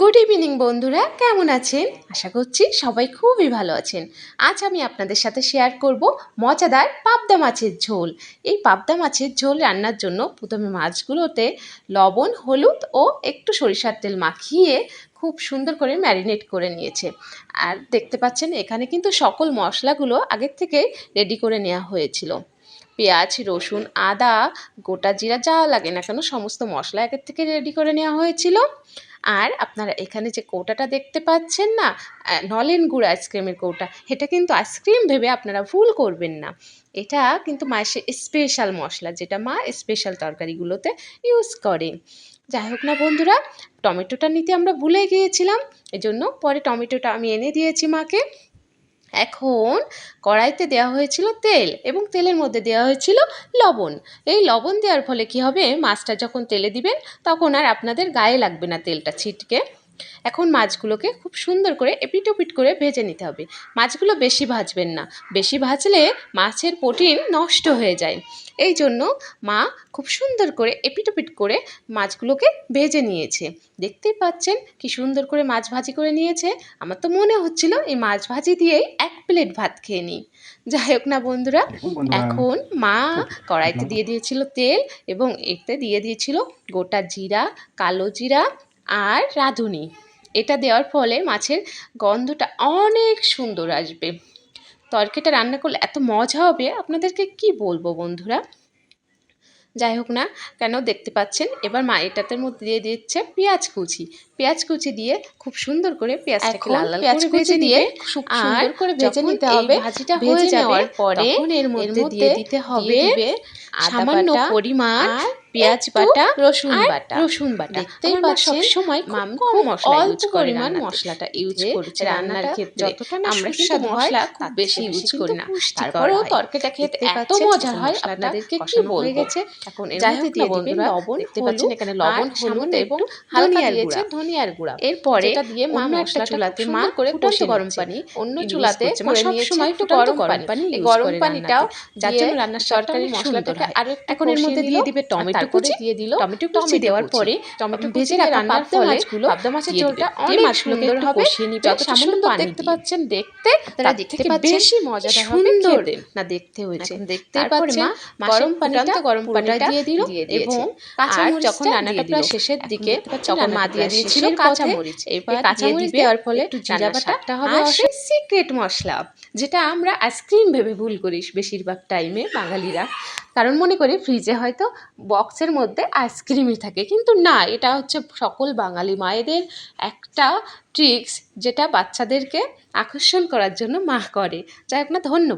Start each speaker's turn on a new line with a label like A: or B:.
A: Good evening বন্ধুরা। কেমন আছেন? আশা করছি সবাই খুবই ভালো আছেন। আজ আমি আপনাদের সাথে শেয়ার করব মজাদার পাবদা মাছের ঝোল। এই পাবদা মাছের ঝোল রান্নার জন্য প্রথমে মাছগুলোতে লবণ, হলুদ ও একটু সরিষার তেল মাখিয়ে খুব সুন্দর করে ম্যারিনেট করে নিয়েছে। আর দেখতে পাচ্ছেন, এখানে কিন্তু সকল মশলাগুলো আগের থেকে রেডি করে নেওয়া হয়েছিল। পেঁয়াজ, রসুন, আদা, গোটা জিরা যা লাগে না কেন, সমস্ত মশলা আগের থেকে রেডি করে নেওয়া হয়েছিল। আর আপনারা এখানে যে কৌটাটা দেখতে পাচ্ছেন না নলেন গুড় আইসক্রিমের কৌটা, এটা কিন্তু আইসক্রিম ভেবে আপনারা ভুল করবেন না। এটা কিন্তু মায়ের স্পেশাল মশলা যেটা মা স্পেশাল তরকারিগুলোতে ইউজ করে। যাই হোক না বন্ধুরা, টমেটোটা নিতে আমরা ভুলে গিয়েছিলাম, এজন্য পরে টমেটোটা আমি এনে দিয়েছি মাকে। এখন কড়াইতে দেওয়া হয়েছিল তেল এবং তেলের মধ্যে দেওয়া হয়েছিল লবণ। এই লবণ দেওয়ার ফলে কী হবে? মাছটা যখন তেলে দিবেন, তখন আর আপনাদের গায়ে লাগবে না তেলটা ছিটকে। এখন মাছগুলোকে খুব সুন্দর করে এপিট ওপিট করে ভেজে নিতে হবে। মাছগুলো বেশি ভাজবেন না। বেশি ভাজলে মাছের প্রোটিন নষ্ট হয়ে যায়। এই জন্য মা খুব সুন্দর করে এপিট ওপিট করে মাছগুলোকে ভেজে নিয়েছে। দেখতেই পাচ্ছেন কি সুন্দর করে মাছ ভাজি করে নিয়েছে। আমার তো মনে হচ্ছিল এই মাছ ভাজি দিয়েই এক প্লেট ভাত খেয়ে নিই। যাই হোক না বন্ধুরা এখন মা কড়াইতে দিয়ে দিয়েছিল তেল এবং এতে দিয়ে দিয়েছিল গোটা জিরা কালো জিরা আর রাঁধুনি। এটা দেওয়ার ফলে মাছের গন্ধটা অনেক সুন্দর আসবে। তরকারিটা রান্না করলে এত মজা হবে আপনাদেরকে কি বলব বন্ধুরা? যাই হোক না কেন দেখতে পাচ্ছেন এবার মা এটাতে মধ্যে দিয়ে দিচ্ছে পেঁয়াজ কুচি। পেঁয়াজ কুচি দিয়ে খুব সুন্দর করে পেঁয়াজটাকে লাল লাল
B: পেঁয়াজ কুচি দিয়ে সুন্দর করে ভেজে নিতে হবে
A: ভাজিটা হয়ে
B: যাওয়ার পরে
A: এর মধ্যে দিয়ে দিতে হবে সামান্য পরিমাণ পেঁয়াজ বাটা
B: রসুন বাটা
A: রসুন বাটা
B: দেখতেই পাচ্ছেন
A: সবসময়
B: মাম
A: খুব কম মশলা
B: অল্প
A: ইউজ করে
B: পরিমাণ। মশলাটা ইউজ করছে
A: রান্নার ক্ষেত্রে
B: যতটা
A: আমরা কিন্তু মশলা খুব বেশি ইউজ করি না তারপরেও তরকারিটা খেতে এত মজা হয় আপনাদেরকে কি বলব
B: গেছে।
A: এখন এর মধ্যে দিয়ে দিবেন লবণ
B: দেখতে পাচ্ছেন এখানে লবণ, হলুদ এবং
A: হালকা
B: ধনিয়ার
A: দিয়েছে
B: গুঁড়া।
A: ধনিয়ার গুঁড়া
B: এরপরে
A: যেটা দিয়ে মা
B: অন্য একটা চুলাতে মা
A: করে কষে
B: গরম পানি
A: অন্য চুলাতে
B: করে
A: সব
B: নিয়েছে
A: সময়
B: ফুটন্ত
A: গরম পানি গরম
B: করে
A: পানিটাও। যার জন্য রান্নার
B: তরকারি
A: হয়
B: হয়।
A: আর এখন এর মধ্যে দিয়ে দিবে টমেটো
B: তারপরে দিয়ে দিল
A: টমেটো কুচি দেওয়ার পরে টমেটো
B: ভেজে
A: রান্নার ফলে
B: মাছগুলো
A: পাবদা মাছের ঝোলটা অনেক
B: মাছগুলোকে একটু কষিয়ে নিবে সামান্য
A: দেখতে পাচ্ছেন দেখতে তার
B: দেখতে পাচ্ছেন
A: বেশি মজাদার
B: সুন্দর
A: না দেখতে হয়েছে। তারপরে
B: পাচ্ছেন গরম পানিটা
A: গরম পানিটা
B: দিয়ে দিল এবং
A: আর যখন রান্নাটা প্রায় শেষের দিকে
B: দেখতে
A: তখন মা দিয়ে দিয়েছিল কাঁচা মরিচ
B: এবার
A: কাঁচা মরিচ দেওয়ার ফলে
B: জিরা
A: রান্নার
B: বাটা
A: স্বাদটা হবে সিক্রেট মশলা যেটা আমরা আইসক্রিম ভেবে ভুল করি বেশিরভাগ টাইমে বাঙালিরা। কারণ মনে করি ফ্রিজে হয়তো বক্সের মধ্যে আইসক্রিমই থাকে। কিন্তু না, এটা হচ্ছে সকল বাঙালি মায়েদের একটা ট্রিক্স যেটা বাচ্চাদেরকে আকর্ষণ করার জন্য মা করে। যাই হোক না, ধন্যবাদ।